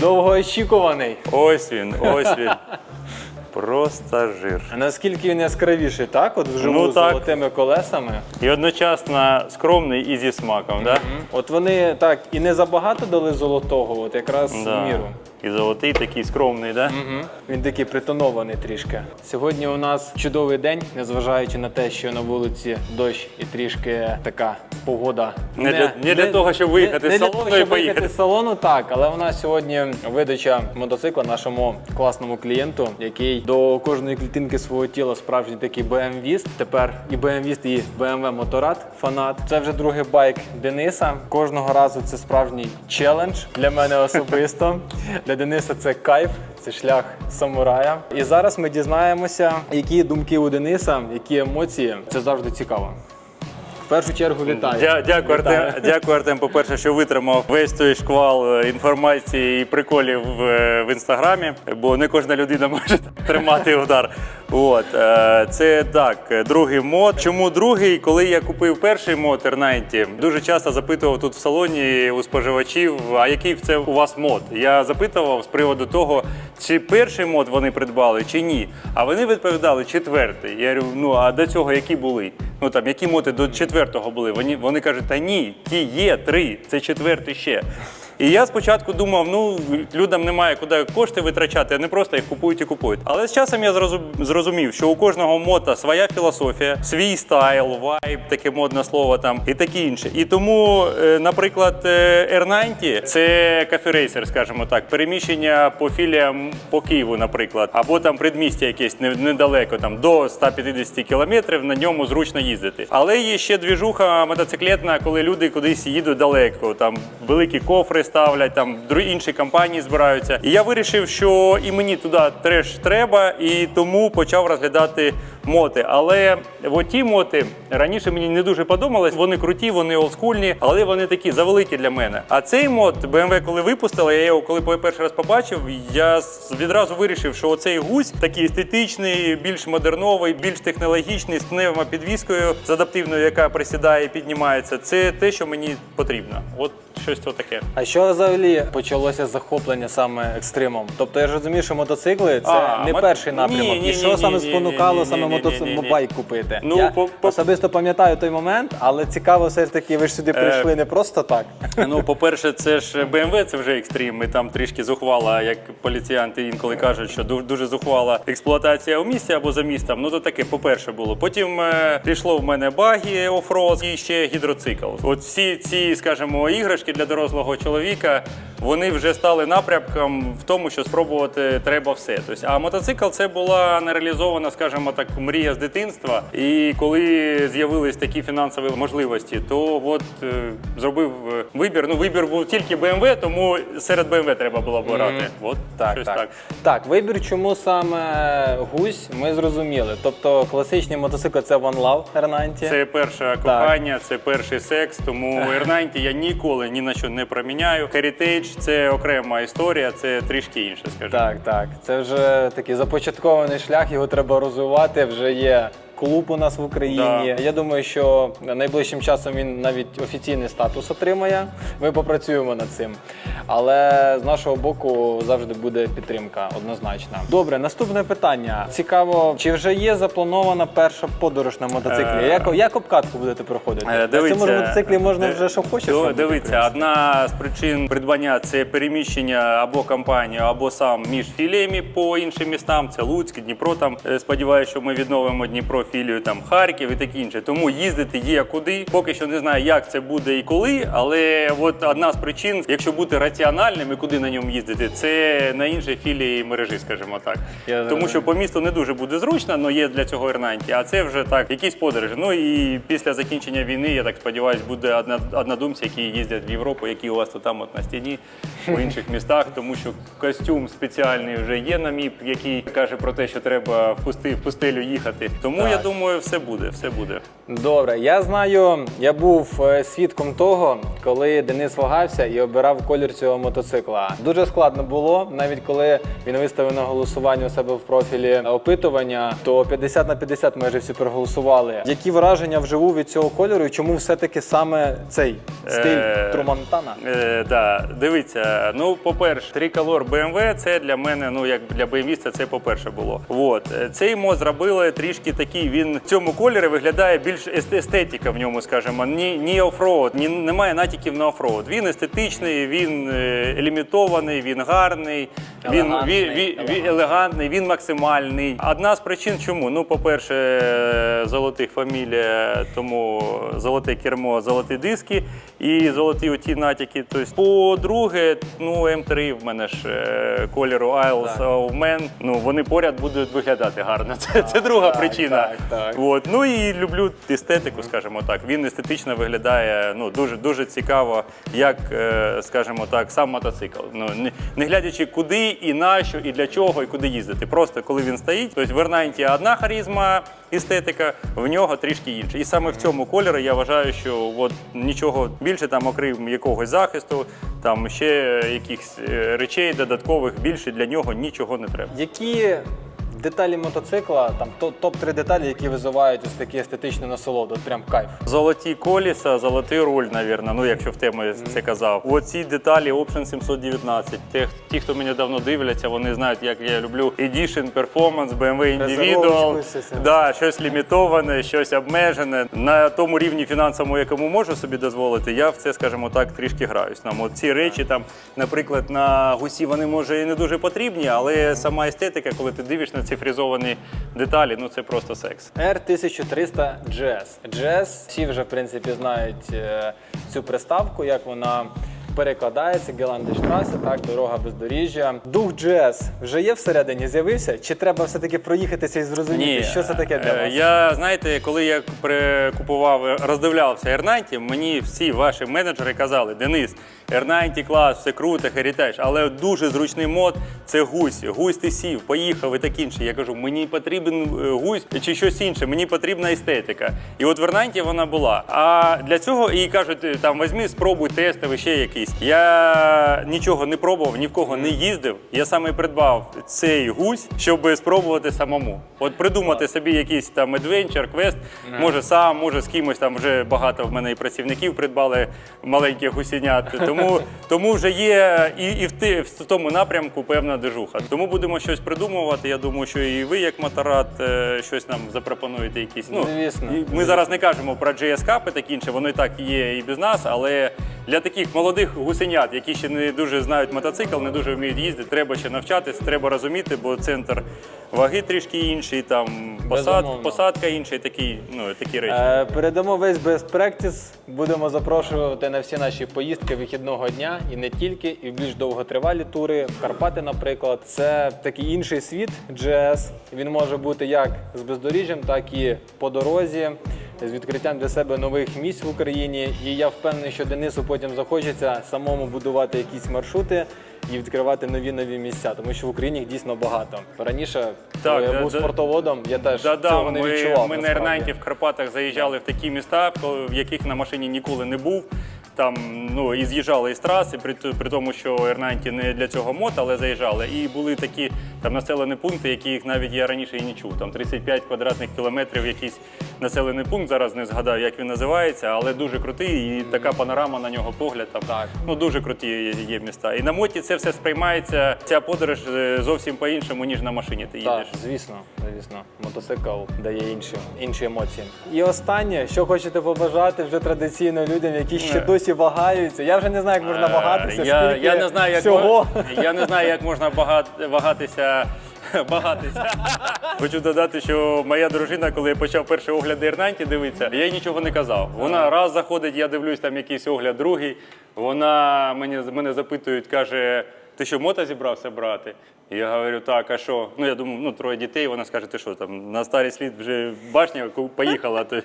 Довгоочікуваний. Ось він, ось він. Просто жир. А наскільки він яскравіший, так? От вживу Ну, з так. золотими колесами. І одночасно скромний і зі смаком, так? От вони так і не забагато дали золотого, от якраз в міру. І золотий такий скромний, так? Мгм. Він такий притонований трішки. Сьогодні у нас чудовий день, незважаючи на те, що на вулиці дощ і трішки така погода. Не для- не для того, щоб виїхати не з для салону того, і поїхати. з салону, так, але у нас сьогодні видача мотоцикла нашому класному клієнту, який до кожної клітинки свого тіла справжній такий BMW-віст. Тепер і BMW-віст, і BMW Моторад фанат. Це вже другий байк Дениса. Кожного разу це справжній челендж для мене особисто. Для Дениса це кайф, це шлях самурая. І зараз ми дізнаємося, які думки у Дениса, які емоції. Це завжди цікаво. В першу чергу вітаю. Дя- Дякую, Вітаю. Артем. Дякую, Артем. По-перше, що витримав весь той шквал е, інформації і приколів е, в інстаграмі, бо не кожна людина може тримати удар. От е, це так, другий мод. Чому другий? Коли я купив перший мод R90, дуже часто запитував тут в салоні у споживачів, а який це у вас мод? Я запитував з приводу того, чи перший мод вони придбали, чи ні. А вони відповідали четвертий. Я говорю, ну а до цього які були? Ну там які моти до четвертого були? Вони, вони кажуть, та ні, ті є три, це четвертий ще. І я спочатку думав, ну людям немає куди кошти витрачати, вони просто їх купують і купують. Але з часом я зрозумів, що у кожного мота своя філософія, свій стайл, вайб, таке модне слово там і таке інше. І тому, е, наприклад, е, R90 це каферейсер, скажімо так, переміщення по філіям по Києву, наприклад, або там предмістя якесь недалеко, там до 150 кілометрів на ньому зручно їздити. Але є ще двіжуха мотоциклетна, коли люди кудись їдуть далеко, там великі кофри ставлять, там інші компанії збираються. І я вирішив, що і мені туди треш треба, і тому почав розглядати моти. Але от моти раніше мені не дуже подобались. Вони круті, вони олдскульні, але вони такі завеликі для мене. А цей мод BMW, коли випустила, я його коли перший раз побачив, я відразу вирішив, що оцей гусь такий естетичний, більш модерновий, більш технологічний, з пневмопідвіскою, з адаптивною, яка присідає і піднімається. Це те, що мені потрібно. От щось то таке. А що взагалі почалося захоплення саме екстримом? Тобто я ж розумію, що мотоцикли це А, не мот- перший напрямок. Ні, ні, і що ні, саме ні, спонукало ні, саме ні, ні, мотоцикл ні, ні. байк купити? Ну, я по- по- особисто пам'ятаю той момент, але цікаво, все ж таки, ви ж сюди прийшли не просто так. Ну, по-перше, це ж BMW, це вже екстрім. І там трішки зухвала, як поліціянти інколи кажуть, що дуже зухвала експлуатація у місті або за містом. Ну то таке, по-перше, було. Потім е, пішло в мене багі офроз і ще гідроцикл. От всі ці, скажімо, іграшки для дорослого чоловіка. Вони вже стали напрямком в тому, що спробувати треба все. Тобто, а мотоцикл це була нереалізована, скажімо так, мрія з дитинства. І коли з'явились такі фінансові можливості, то от е, зробив е, вибір. Ну, вибір був тільки BMW, тому серед BMW треба було обирати. От Так, щось так. так. так. вибір, чому саме гусь, ми зрозуміли. Тобто класичний мотоцикл це One Love R90. Це перше кохання, це перший секс, тому R90 я ніколи ні на що не проміняю. Heritage – це окрема історія, це трішки інше, скажімо. Так, так. Це вже такий започаткований шлях, його треба розвивати. Вже є клуб у нас в Україні. Да. Я думаю, що найближчим часом він навіть офіційний статус отримає. Ми попрацюємо над цим. Але з нашого боку завжди буде підтримка однозначна. Добре, наступне питання. Цікаво, чи вже є запланована перша подорож на мотоциклі? Е, Як, як обкатку будете проходити? Е, На цьому ж мотоциклі можна вже що хочеш. Дивіться, одна з причин придбання це переміщення або компанію, або сам між філіями по іншим містам. Це Луцьк, Дніпро. Там е, сподіваюся, що ми відновимо Дніпро філію, там Харків і таке інше. Тому їздити є куди. Поки що не знаю, як це буде і коли. Але от одна з причин, якщо бути раціональним і куди на ньому їздити, це на іншій філії мережі, скажімо так. Я Тому що по місту не дуже буде зручно, але є для цього Ірнанті. А це вже так, якісь подорожі. Ну і після закінчення війни, я так сподіваюся, буде одна, однодумці, які їздять в Європу, які у вас тут там от на стіні, у інших містах, тому що костюм спеціальний вже є на МІП, який каже про те, що треба в, пусти, в пустелю їхати. Тому Так. я думаю, все буде, все буде. Добре, я знаю, я був е, свідком того, коли Денис вагався і обирав колір цього мотоцикла. Дуже складно було, навіть коли він виставив на голосування у себе в профілі опитування, то 50 на 50 майже всі проголосували. Які враження вживу від цього кольору і чому все-таки саме цей стиль Е, Трумантана? Е, да. Дивіться, Е, ну, по-перше, триколор BMW це для мене, ну як для BMW, це по-перше було. От. Е, Цей мод зробили трішки такий, він в цьому кольорі виглядає більш естетика в ньому, скажімо, ні, ні офроуд, ні, немає натяків на офроуд. Він естетичний, він е, лімітований, він гарний, він, Елегантний, він, він, він елегантний. він максимальний. Одна з причин, чому? Ну, по-перше, золотих фамілія, тому золоте кермо, золоті диски і золоті оті натяки. Тобто, по-друге, ну М3 в мене ж е, кольору Isles of Man, ну вони поряд будуть виглядати гарно. Це, це друга так, причина. так, так. От. Ну і люблю естетику, скажімо так. Він естетично виглядає ну, дуже, дуже цікаво, як, е, скажімо так, сам мотоцикл. Ну, не, не глядячи куди і на що, і для чого, і куди їздити. Просто коли він стоїть, тобто в Ернанті одна харизма, естетика, в нього трішки інша. І саме в цьому кольорі я вважаю, що от нічого більше, там, окрім якогось захисту, там ще якихось е, речей додаткових більше для нього нічого не треба. Які деталі мотоцикла, там топ-3 деталі, які визивають ось такі естетичну насолоду, от прям кайф. Золоті коліса, золотий руль, навірно, ну якщо в тему я це казав. Оці деталі Option 719. Ті, ті, хто мене давно дивляться, вони знають, як я люблю Edition, Performance, BMW Individual. Це. Да, щось лімітоване, щось обмежене. На тому рівні фінансовому, якому можу собі дозволити, я в це, скажімо так, трішки граюсь. Нам от ці речі, там, наприклад, на гусі вони може і не дуже потрібні, але сама естетика, коли ти дивишся на ці фрізовані деталі, ну це просто секс. R1300 GS. GS, всі вже в принципі знають е, цю приставку, як вона перекладається, Геландештрасе, так, дорога бездоріжжя. Дух GS вже є всередині, з'явився? Чи треба все-таки проїхатися і зрозуміти, що це таке для е, вас? Я знаєте, коли я прикупував, роздивлявся R90, мені всі ваші менеджери казали: Денис, R90 клас, все круто, Heritage, але дуже зручний мод це гусь. Гусь ти сів, поїхав і так інше. Я кажу, мені потрібен е, гусь чи щось інше, мені потрібна естетика. І от в R90 вона була. А для цього і кажуть, там візьми, спробуй тестовий, ще якийсь. Я нічого не пробував, ні в кого не їздив. Я саме придбав цей гусь, щоб спробувати самому. От придумати собі якийсь там adventure, квест, може сам, може з кимось там вже багато в мене і працівників придбали маленьких гусінят. Тому, тому вже є і, і в, ти, в тому напрямку певна дежуха. Тому будемо щось придумувати. Я думаю, що і ви, як моторад, е, щось нам запропонуєте. Якісь ну Звісно. ми зараз не кажемо про GS і таке інше, воно і так є і без нас, але для таких молодих гусенят, які ще не дуже знають мотоцикл, не дуже вміють їздити, треба ще навчатися, треба розуміти, бо центр ваги трішки інший, там посад, Безумовно. посадка інша, і такі, ну, такі речі. Е, Передамо весь best practice. Будемо запрошувати на всі наші поїздки вихідного дня і не тільки, і в більш довготривалі тури в Карпати, наприклад. Це такий інший світ GS. Він може бути як з бездоріжжям, так і по дорозі. З відкриттям для себе нових місць в Україні, і я впевнений, що Денису потім захочеться самому будувати якісь маршрути і відкривати нові нові місця, тому що в Україні їх дійсно багато. Раніше, коли я да, був да. спортоводом, я теж Да-да, не ми, відчував. ми на. Ернанті в Карпатах заїжджали в такі міста, в яких на машині ніколи не був. Там ну і з'їжджали із траси, при, при тому, що Ернанті не для цього мод, але заїжджали. І були такі там населені пункти, яких навіть я раніше і не чув. Там 35 квадратних кілометрів, якийсь населений пункт. Зараз не згадаю, як він називається, але дуже крутий. І така панорама на нього погляд. Там Так. ну дуже круті є, міста. І на моті це все сприймається. Ця подорож е, зовсім по-іншому, ніж на машині. Ти Так, їдеш. звісно, звісно, мотоцикл дає інші, інші емоції. І останнє, що хочете побажати вже традиційно людям, які ще Е. досі вагаються. Я вже не знаю, як можна Е, вагатися. Я, я не знаю, як всього. я не знаю, як можна багат- вагатися. Багатися. Хочу додати, що моя дружина, коли я почав перший огляд Ірнанті дивитися, я їй нічого не казав. Вона раз заходить, я дивлюсь, там якийсь огляд, другий. Вона мені, мене запитують, каже, ти що, мото зібрався брати? Я говорю, так, а що? Ну, я думаю, ну, троє дітей, вона скаже, ти що, там на старий слід вже башня поїхала. То,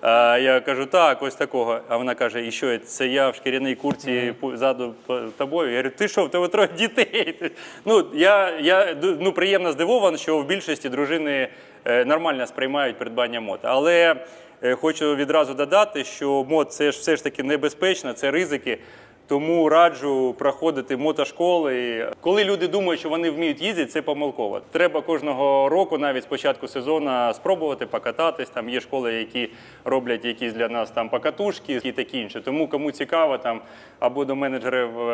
а я кажу, так, ось такого. А вона каже, і що, це я в шкіряній курці ззаду тобою? Я говорю, ти що, в тебе троє дітей? Ну, я, я ну, приємно здивований, що в більшості дружини е, нормально сприймають придбання мод. Але е, хочу відразу додати, що мод це ж все ж таки небезпечно, це ризики. Тому раджу проходити мотошколи. Коли люди думають, що вони вміють їздити, це помилково. Треба кожного року, навіть з початку сезону, спробувати покататись. Там є школи, які роблять якісь для нас там покатушки і таке інше. Тому кому цікаво, там або до менеджерів е,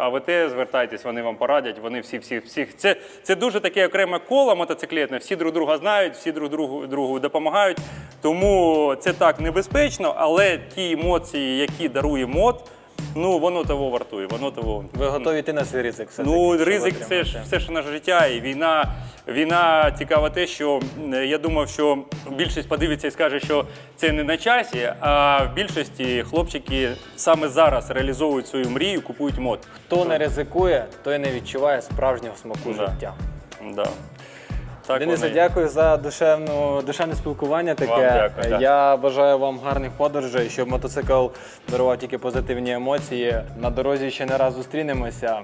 АВТ звертайтесь, вони вам порадять. Вони всі, всі, всіх. Це, це дуже таке окреме коло мотоциклетне. Всі друг друга знають, всі друг другу, другу допомагають. Тому це так небезпечно, але ті емоції, які дарує мод. Ну, воно того вартує, воно того. Ви готові йти на свій ризик? все-таки, Ну, щоб ризик це ж отримати? все ж наше життя, і війна. Війна цікава те, що я думав, що більшість подивиться і скаже, що це не на часі. А в більшості хлопчики саме зараз реалізовують свою мрію, купують мод. Хто не ризикує, той не відчуває справжнього смаку Да. життя. Да. Так Денисе, вони... дякую за душевну, душевне спілкування. Таке. Вам дякую, да. Я бажаю вам гарних подорожей, щоб мотоцикл дарував тільки позитивні емоції. На дорозі ще не раз зустрінемося.